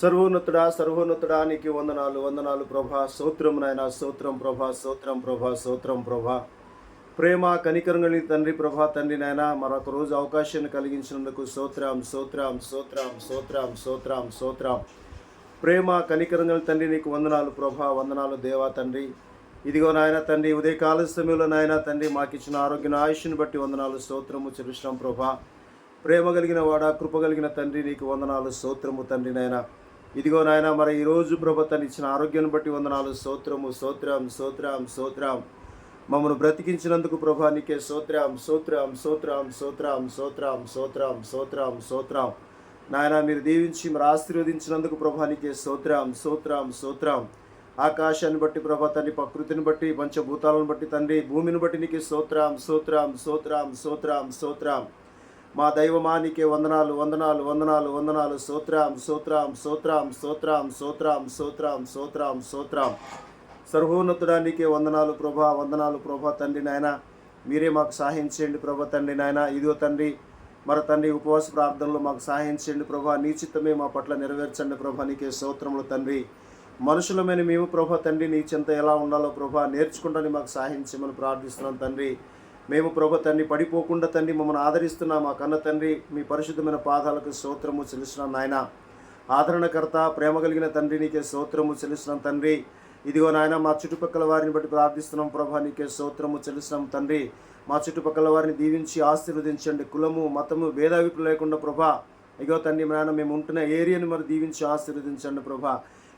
సర్వోన్నతుడా సర్వోన్నతుడా నీకు వందనాలు వందనాలు ప్రభా. సూత్రం నాయన సూత్రం ప్రభా సూత్రం ప్రభా సూత్రం ప్రభా. ప్రేమ కనికరం తండ్రి ప్రభా తండ్రి నాయన మరొక రోజు అవకాశాన్ని కలిగించినందుకు సూత్రం సూత్రం సూత్రం సూత్రం సూత్రం సూత్రం ప్రేమ కనికరం తండ్రి నీకు వందనాలు ప్రభా వందనాలు దేవా తండ్రి. ఇదిగో నాయన తండ్రి ఉదయకాల సమయంలో నాయన తండ్రి మాకు ఇచ్చిన ఆరోగ్య ఆయుష్ని బట్టి వందనాలు సూత్రము చెల్లిస్తున్నాం ప్రభా. ప్రేమ కలిగిన వాడ కృప కలిగిన తండ్రి నీకు వందనాలు సూత్రము తండ్రి నాయన. ఇదిగో నాయన మరి ఈరోజు రోజు ఇచ్చిన ఆరోగ్యాన్ని బట్టి వందనాలు స్తోత్రము స్తోత్రం స్తోత్రం స్తోత్రం మమ్మల్ని బ్రతికించినందుకు ప్రభా నీకే స్తోత్రం స్తోత్రం స్తోత్రం స్తోత్రం స్తోత్రం స్తోత్రం స్తోత్రం స్తోత్రం నాయన మీరు దీవించి మరి ఆశీర్వదించినందుకు ప్రభా నీకే స్తోత్రం స్తోత్రం స్తోత్రం ఆకాశాన్ని బట్టి ప్రభా తండ్రి ప్రకృతిని బట్టి పంచభూతాలను బట్టి తండ్రి భూమిని బట్టి నీకే స్తోత్రం స్తోత్రం స్తోత్రం స్తోత్రం స్తోత్రం మా దైవమానికే వందనాలు వందనాలు వందనాలు వందనాలు. సోత్రాం స్తోత్రం స్తోత్రం సోత్రాం స్తోత్రం సోత్రాం సోత్రాం స్తోత్రం. సర్వోన్నతుడానికే వందనాలు ప్రభా వందనాలు ప్రభా తండ్రి నాయన. మీరే మాకు సహాయం చేయండి ప్రభా తండ్రి నాయన. ఇదిగో తండ్రి మరి తండ్రి ఉపవాస ప్రార్థనలో మాకు సహాయం చేయండి ప్రభా. నీ చిత్తమే మా పట్ల నెరవేర్చండి ప్రభా నీకే స్తోత్రములు తండ్రి. మనుషులమైన మేము ప్రభా తండ్రి నీ చింత ఎలా ఉండాలో ప్రభా నేర్చుకుంటాని మాకు సహాయం చేయమని ప్రార్థిస్తున్నాం తండ్రి. మేము ప్రభు తండ్రి పడిపోకుండా తండ్రి మమ్మల్ని ఆదరిస్తున్నా మా కన్న తండ్రి మీ పరిశుద్ధమైన పాదాలకు స్తోత్రము చెల్లిస్తున్నాం నాయన. ఆదరణకర్త ప్రేమ కలిగిన తండ్రి నీకే స్తోత్రము చెల్లిస్తున్నాం తండ్రి. ఇదిగో నాయన మా చుట్టుపక్కల వారిని బట్టి ప్రార్థిస్తున్నాం ప్రభా నీకే స్తోత్రము చెల్లిస్తున్నాం తండ్రి. మా చుట్టుపక్కల వారిని దీవించి ఆశీర్వదించండి. కులము మతము భేదాభిప్రాయం లేకుండా ప్రభా ఇదిగో తండ్రి నాయన మేము ఉంటున్న ఏరియాని మరి దీవించి ఆశీర్వదించండి ప్రభా.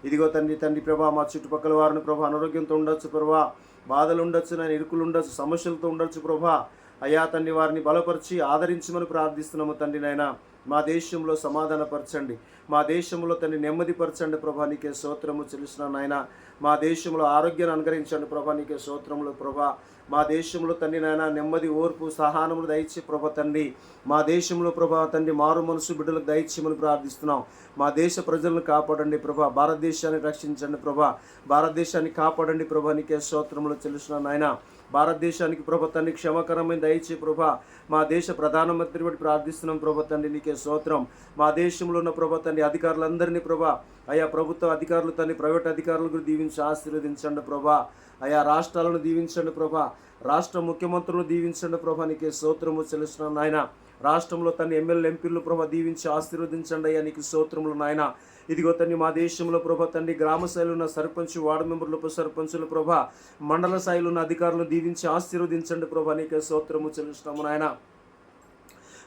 ఇదిగో తండ్రి తండ్రి ప్రభా మా చుట్టుపక్కల వారిని ప్రభా అనారోగ్యంతో ఉండొచ్చు ప్రభా. బాధలు ఉండొచ్చు నేను ఇరుకులు ఉండొచ్చు సమస్యలతో ఉండొచ్చు ప్రభా. అయ్యా తండ్రి వారిని బలపరిచి ఆదరించమని ప్రార్థిస్తున్నాము తండ్రి నాయన. మా దేశంలో సమాధానపరచండి. మా దేశంలో తండ్రి నెమ్మదిపరచండి ప్రభా నీకే స్తోత్రము చెల్లిసిన నాయన. మా దేశంలో ఆరోగ్యాన్ని అనుగ్రహించండి ప్రభా నీకే స్తోత్రములు ప్రభా. మా దేశంలో తండ్రి నాయన నెమ్మది ఓర్పు సహానములు దయచి ప్రభ తండ్రి. మా దేశంలో ప్రభా తండ్రి మారు మనసు బిడ్డలకు దయచేయమని ప్రార్థిస్తున్నాం. మా దేశ ప్రజలను కాపాడండి ప్రభా. భారతదేశాన్ని రక్షించండి ప్రభా. భారతదేశాన్ని కాపాడండి ప్రభా నీకే స్తోత్రములు చెల్లిసిన నాయన. భారతదేశానికి ప్రభా తండ్రి క్షమకరమైన దయచే ప్రభా మా దేశ ప్రధానమంత్రి బట్టి ప్రార్థిస్తున్నాం ప్రభా తండ్రి నీకే స్తోత్రం. మా దేశంలో ఉన్న ప్రభా తండ్రి అధికారులందరినీ ప్రభా అయా ప్రభుత్వ అధికారులు తండ్రి ప్రైవేట్ అధికారులకు దీవించి ఆశీర్వదించండి ప్రభా. ఆయా రాష్ట్రాలను దీవించండి ప్రభా. రాష్ట్ర ముఖ్యమంత్రులను దీవించండి ప్రభా నీకే స్తోత్రము చెల్లిస్తున్నాను నాయన. రాష్ట్రంలో తన ఎమ్మెల్యే ఎంపీలు ప్రభా దీవించి ఆశీర్వదించండి అయ్యా. నీకు స్తోత్రములు నాయన. ఇదిగో తండ్రి మా దేశంలో ప్రభా తండ్రి గ్రామ స్థాయిలో ఉన్న సర్పంచ్ వార్డు మెంబర్లు ఉప సర్పంచులు ప్రభా మండల స్థాయిలో ఉన్న అధికారులను దీవించి ఆశీర్వదించండి ప్రభా. నీకే స్తోత్రము చెల్లిస్తాము నాయన.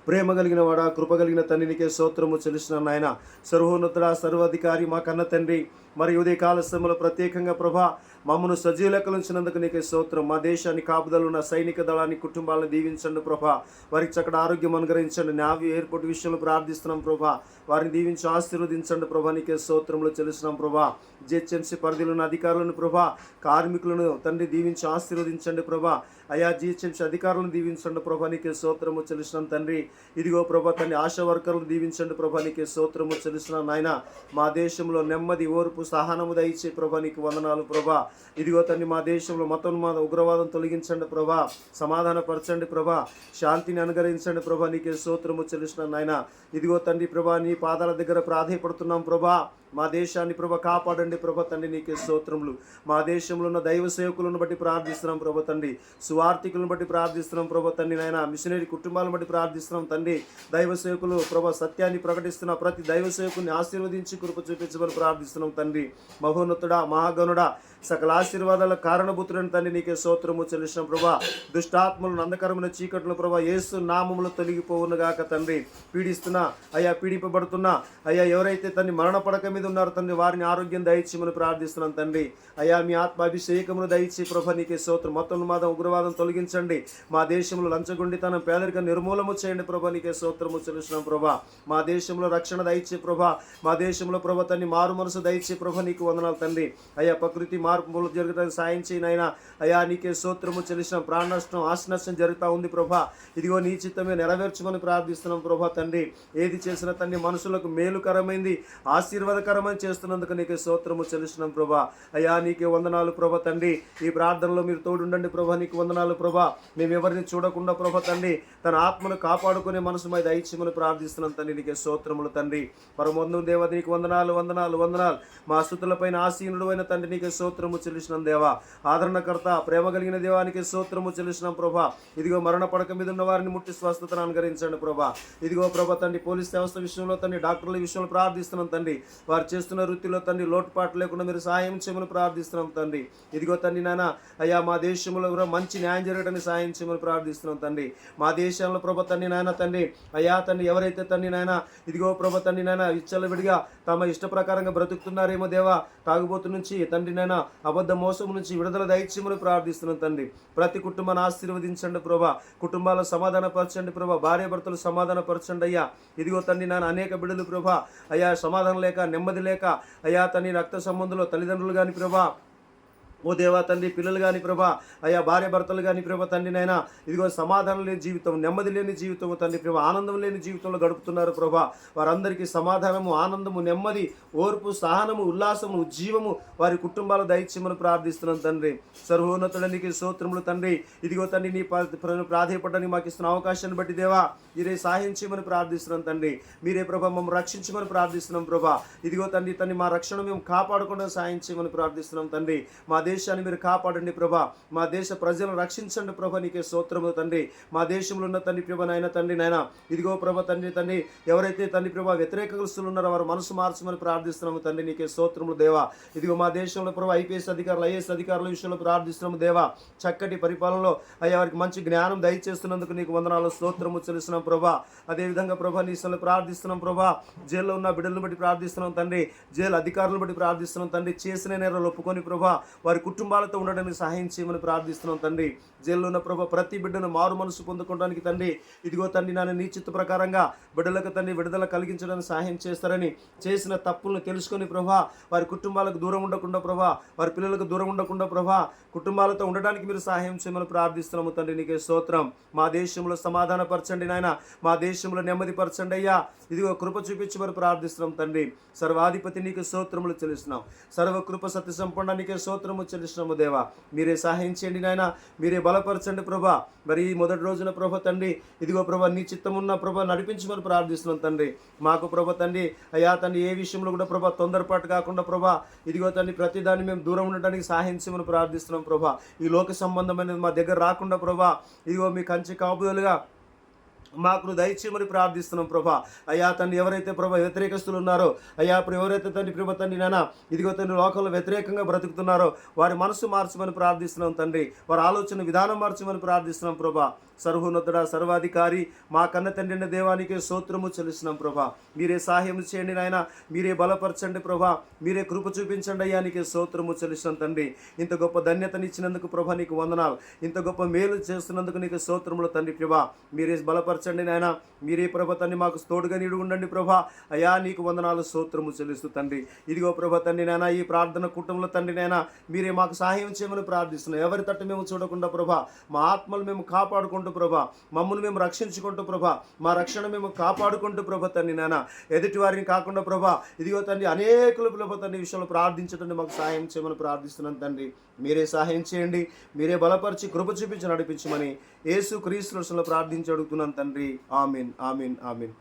ప్రేమ కలిగిన వాడా కృప కలిగిన తండ్రినికే స్తోత్రము చెల్లిసిన నాయన. సర్వోన్నతుడ సర్వాధికారి మా కన్న తండ్రి. మరి ఉదయ కాల సమయంలో ప్రత్యేకంగా ప్రభా మమ్మను సజీలకలు ఉంచినందుకు నీకే స్తోత్రం. మా దేశాన్ని కాపుదలు ఉన్న సైనిక దళాన్ని కుటుంబాలను దీవించండి ప్రభా. వారికి చక్కడ ఆరోగ్యం అనుగ్రహించండి. నావి ఎయిర్పోర్ట్ విషయంలో ప్రార్థిస్తున్నాం ప్రభా. వారిని దీవించి ఆశీర్వదించండి ప్రభా. నీకే స్తోత్రంలో చెల్లిస్తున్నాం ప్రభా. జిహెచ్ఎంసీ పరిధిలో ఉన్న అధికారులను ప్రభా. కార్మికులను తండ్రి దీవించి ఆశీర్వదించండి ప్రభా. అయా జిహెచ్ఎంసీ అధికారులను దీవించండి ప్రభా. నీకే స్తోత్రము చెల్లిస్తున్నాం తండ్రి. ఇదిగో ప్రభా తండ్రి ఆశా వర్కర్లను దీవించండి ప్రభా. నీకే స్తోత్రము చెల్లిస్తున్నాం నాయన. మా దేశంలో నెమ్మది ఓర్పు సహనము దయచే ప్రభా. నీకు వందనాలు ప్రభా. ఇదిగో తండ్రి మా దేశంలో మతం మా ఉగ్రవాదం తొలగించండి ప్రభా సమాధానపరచండి ప్రభా శాంతిని అనుగ్రహించండి ప్రభా నీకే సూత్రము చెల్లిస్తున్నాం నాయన. ఇదిగో తండ్రి ప్రభా నీ పాదాల దగ్గర ప్రాధాయపడుతున్నాం ప్రభా. మా దేశాన్ని ప్రభ కాపాడండి ప్రభ తండ్రి నీకే స్తోత్రములు. మా దేశంలో ఉన్న దైవ సేవకులను బట్టి ప్రార్థిస్తున్నాం ప్రభ తండ్రి. సువార్థికులను బట్టి ప్రార్థిస్తున్నాం ప్రభ తండ్రి నాయన. మిషనరీ కుటుంబాలను బట్టి ప్రార్థిస్తున్నాం తండ్రి. దైవ సేవకులు ప్రభ సత్యాన్ని ప్రకటిస్తున్న ప్రతి దైవ సేవకుని ఆశీర్వదించి కృప చూపించమని ప్రార్థిస్తున్నాం తండ్రి. మహోన్నతుడా మహాగణుడా సకల ఆశీర్వాదాల కారణభూతుడని తండ్రి నీకే స్తోత్రము చెల్లించిన ప్రభా. దుష్టాత్మలను అంధకరమైన చీకట్లు ప్రభా యేసు నామములు తొలగిపోవును గాక తండ్రి. పీడిస్తున్నా అయ్యా పీడింపబడుతున్నా అయ్యా ఎవరైతే తన్ని మరణ పడక మీద ఉన్నారు తండ్రి. వారిని ఆరోగ్యం దయచేయమని ప్రార్థిస్తున్నాం తండ్రి. అయ్యా మీ ఆత్మ అభిషేకమును దయచి ప్రభ నీకే స్తోత్రం. మొత్తం మాదం ఉగ్రవాదం తొలగించండి. మా దేశంలో లంచగొండితనం పేదరిక నిర్మూలము చేయండి ప్రభ నీకే స్తోత్రము చెల్లిస్తున్నాం ప్రభా. మా దేశంలో రక్షణ దయచే ప్రభ. మా దేశంలో ప్రభ తన్ని మారు మనసు దయచే ప్రభ నీకు వందనాలు తండ్రి. అయ్యా ప్రకృతి మార్పులు జరుగుతాయని సాయం చేయనైనా అయ్యా నీకే స్తోత్రము చెల్లిసిన ప్రాణ నష్టం ఆశ నష్టం జరుగుతూ ఉంది ప్రభా. ఇదిగో నీ చిత్తమే నెరవేర్చమని ప్రార్థిస్తున్నాం ప్రభా తండ్రి. ఏది చేసిన తండ్రి మనుషులకు మేలుకరమైంది. ఆశీర్వాదక దీవెనకరమని చేస్తున్నందుకు నీకు స్తోత్రము చెల్లిస్తున్నాం ప్రభా. అయ్యా నీకే వందనాలు ప్రభా తండ్రి. ఈ ప్రార్థనలో మీరు తోడుండండి ప్రభా నీకు వందనాలు ప్రభా. మేము ఎవరిని చూడకుండా ప్రభా తండ్రి తన ఆత్మను కాపాడుకునే మనసు మీద దైత్యములు ప్రార్థిస్తున్నాం తండ్రి. నీకే స్తోత్రములు తండ్రి. పరమొందు దేవ నీకు వందనాలు వందనాలు వందనాలు. మా స్థుతులపైన ఆసీనుడు అయిన తండ్రి నీకే స్తోత్రము చెల్లిసినాం దేవా. ఆదరణకర్త ప్రేమ కలిగిన దేవానికి స్తోత్రము చెల్లిసినాం ప్రభా. ఇదిగో మరణ పడక మీద ఉన్న వారిని ముట్టి స్వస్థతను అనుగరించండి ప్రభా. ఇదిగో ప్రభా తండ్రి పోలీస్ వ్యవస్థ విషయంలో తండ్రి డాక్టర్ల విషయంలో ప్రార్థిస్తున్నాం తండ్రి. వారి చేస్తున్న వృత్తిలో తండ్రి లోటుపాటు లేకుండా మీరు సాయం చేయమని ప్రార్థిస్తున్నాం తండ్రి. ఇదిగో తండ్రి నాన్న అయ్యా మా దేశంలో కూడా మంచి న్యాయం జరగడానికి సాయం చేయమని ప్రార్థిస్తున్నాం తండ్రి. మా దేశంలో ప్రభ తండ్రి నాయన తండ్రి అయ్యా తండ్రి ఎవరైతే తండ్రి నాయన ఇదిగో ప్రభ తండ్రి నాయన విచ్చలవిడిగా తమ ఇష్ట ప్రకారంగా బ్రతుకుతున్నారేమో దేవా తాగుబోతు నుంచి తండ్రి నాయన అబద్ధ మోసం నుంచి విడుదల దయచేయమని ప్రార్థిస్తున్నాం తండ్రి. ప్రతి కుటుంబాన్ని ఆశీర్వదించండి ప్రభా. కుటుంబాల సమాధానపరచండి ప్రభా. భార్య భర్తలు సమాధానపరచండి అయ్యా. ఇదిగో తండ్రి నాన్న అనేక బిడ్డలు ప్రభా అయ్యా సమాధానం లేక నెమ్మది లేక అయ్యా తని రక్త సంబంధంలో తల్లిదండ్రులు కానీ ప్రభా ఓ దేవా తండ్రి పిల్లలు కానీ ప్రభా అయ్యా భార్య భర్తలు కానీ ప్రభా తండ్రి నైనా ఇదిగో సమాధానం లేని జీవితం నెమ్మది లేని జీవితం తండ్రి ప్రభా ఆనందం లేని జీవితంలో గడుపుతున్నారు ప్రభా. వారందరికీ సమాధానము ఆనందము నెమ్మది ఓర్పు సహనము ఉల్లాసము ఉజ్జీవము వారి కుటుంబాల దైత్యమును ప్రార్థిస్తున్నాం తండ్రి. సర్వోన్నతుడానికి స్తోత్రములు తండ్రి. ఇదిగో తండ్రి నీ ప్రాధాయపడడానికి మాకు ఇస్తున్న అవకాశాన్ని బట్టి దేవా మీరే సహాయం చేయమని ప్రార్థిస్తున్నాం తండ్రి. మీరే ప్రభా మమ్మల్ని రక్షించమని ప్రార్థిస్తున్నాం ప్రభా. ఇదిగో తండ్రి తండ్రి మా రక్షణ మేము కాపాడకుండా సాయం చేయమని ప్రార్థిస్తున్నాం తండ్రి. మా దేశాన్ని మీరు కాపాడండి ప్రభా. మా దేశ ప్రజలను రక్షించండి ప్రభా నీకే స్తోత్రము తండ్రి. మా దేశంలో ఉన్న తండ్రి ప్రభ నాయన తండ్రి నాయన ఇదిగో ప్రభ తండ్రి తండ్రి ఎవరైతే తండ్రి ప్రభా వ్యతిరేకస్తులు ఉన్నారో వారు మనసు మార్చమని ప్రార్థిస్తున్నాము తండ్రి నీకే స్తోత్రములు దేవా. ఇదిగో మా దేశంలో ప్రభా ఐపీఎస్ అధికారులు ఐఏఎస్ అధికారుల విషయంలో ప్రార్థిస్తున్నాము దేవా. చక్కటి పరిపాలనలో అయ్యా వారికి మంచి జ్ఞానం దయచేస్తున్నందుకు నీకు వందనాలు స్తోత్రము చెల్లిస్తున్నాం ప్రభా. అదేవిధంగా ప్రభా నీ ప్రార్థిస్తున్నాం ప్రభా. జైల్లో ఉన్న బిడ్డలను బట్టి ప్రార్థిస్తున్నాం తండ్రి. జైలు అధికారులను బట్టి ప్రార్థిస్తున్నాం తండ్రి. చేసిన నేరాలు ఒప్పుకొని ప్రభా వారి కుటుంబాలతో ఉండడానికి సహాయం చేయమని ప్రార్థిస్తున్నాం తండ్రి. జైల్లో ఉన్న ప్రభా ప్రతి బిడ్డను మారు మనసు పొందుకోవడానికి తండ్రి. ఇదిగో తండ్రి నాన్న నీ చిత్త ప్రకారంగా బిడ్డలకు తండ్రి విడుదల కలిగించడానికి సహాయం చేస్తారని చేసిన తప్పులను తెలుసుకొని ప్రభా వారి కుటుంబాలకు దూరం ఉండకుండా ప్రభా వారి పిల్లలకు దూరం ఉండకుండా ప్రభా కుటుంబాలతో ఉండడానికి మీరు సహాయం చేయమని ప్రార్థిస్తున్నాము తండ్రి. నీకే స్తోత్రం. మా దేశంలో సమాధానపరచండి నాయన. మా దేశంలో నెమ్మది పరచండి అయ్యా. ఇదిగో కృప చూపించి మరి ప్రార్థిస్తున్నాం తండ్రి. సర్వాధిపతి నీకు స్తోత్రములు చెల్లిస్తున్నాం. సర్వ కృప సత్య సంపన్న నీకే స్తోత్రము చెల్లిస్తున్నాము దేవా మీరే సహాయం చేయండి నాయన. మీరే బలపరచండి ప్రభా. మరి మొదటి రోజున ప్రభ తండ్రి ఇదిగో ప్రభా నీ చిత్తమున్న ప్రభ నడిపించమని ప్రార్థిస్తున్నాం తండ్రి. మాకు ప్రభ తండ్రి అయ్యా తండ్రి ఏ విషయంలో కూడా ప్రభా తొందరపాటు కాకుండా ప్రభా ఇదిగో తండ్రి ప్రతి దాన్ని మేము దూరం ఉండడానికి సహాయం చేయమని ప్రార్థిస్తున్నాం ప్రభా. ఈ లోక సంబంధమైనది మా దగ్గర రాకుండా ప్రభా ఇదిగో మీ కంచి కాపుదలుగా మాకు దయచేయమని ప్రార్థిస్తున్నాం ప్రభా. అయ్యా తండ్రి ఎవరైతే ప్రభా వ్యతిరేకస్తులు ఉన్నారో అయ్యా ఇప్పుడు ఎవరైతే తండ్రి ప్రభ తండ్రి నాన్న ఇదిగో తండ్రి లోకంలో వ్యతిరేకంగా బ్రతుకుతున్నారో వారి మనసు మార్చమని ప్రార్థిస్తున్నాం తండ్రి. వారి ఆలోచన విధానం మార్చమని ప్రార్థిస్తున్నాం ప్రభా. సర్వోన్నతుడ సర్వాధికారి మా కన్న తండ్రిన దేవానికి సూత్రము చెల్లిస్తున్నాం ప్రభా. మీరే సహాయం చేయండి నాయన మీరే బలపరచండి ప్రభా. మీరే కృప చూపించండి అయ్యా నీకే స్తోత్రము చెల్లిస్తున్నాం తండ్రి. ఇంత గొప్ప ధన్యతనిచ్చినందుకు ప్రభా నీకు వందనాలు. ఇంత గొప్ప మేలు చేస్తున్నందుకు నీకు సూత్రములు తండ్రి ప్రభా. మీరే బలపరచండి నాయన. మీరే ప్రభ తండ్రి మాకు తోడుగా నీడు ఉండండి ప్రభా. అయ్యా నీకు వందనాలు స్తోత్రము చెల్లిస్తూ తండ్రి. ఇదిగో ప్రభ తండ్రి నాయన ఈ ప్రార్థన కుటుంబంలో తండ్రి నాయన మీరే మాకు సహాయం చేయమని ప్రార్థిస్తున్నాం. ఎవరి తట్టు మేము చూడకుండా ప్రభా మా ఆత్మలు మేము కాపాడుకుంటూ ప్రభా మమ్మల్ని మేము రక్షించుకుంటూ ప్రభా మా రక్షణ మేము కాపాడుకుంటూ ప్రభ తండ్రి నాయన. ఎదుటి వారిని కాకుండా ప్రభా ఇదిగో తండ్రి అనేకులు ప్రభ తండ్రి విషయంలో ప్రార్థించడం మాకు సహాయం చేయమని ప్రార్థిస్తున్నాను తండ్రి. మీరే సహాయం చేయండి మీరే బలపరిచి కృప చూపించి నడిపించమని యేసు క్రీస్తు ప్రార్థించి అడుగుతున్నాను తండ్రి. Amen amen amen.